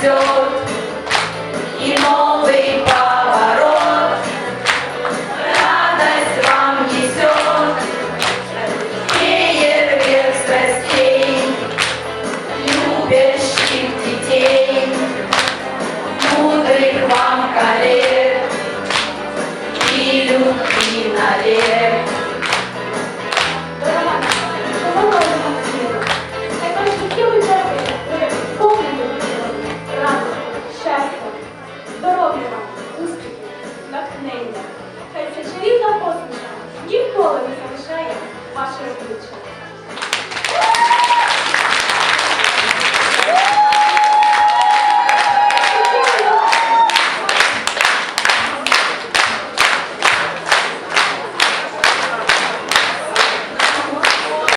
있어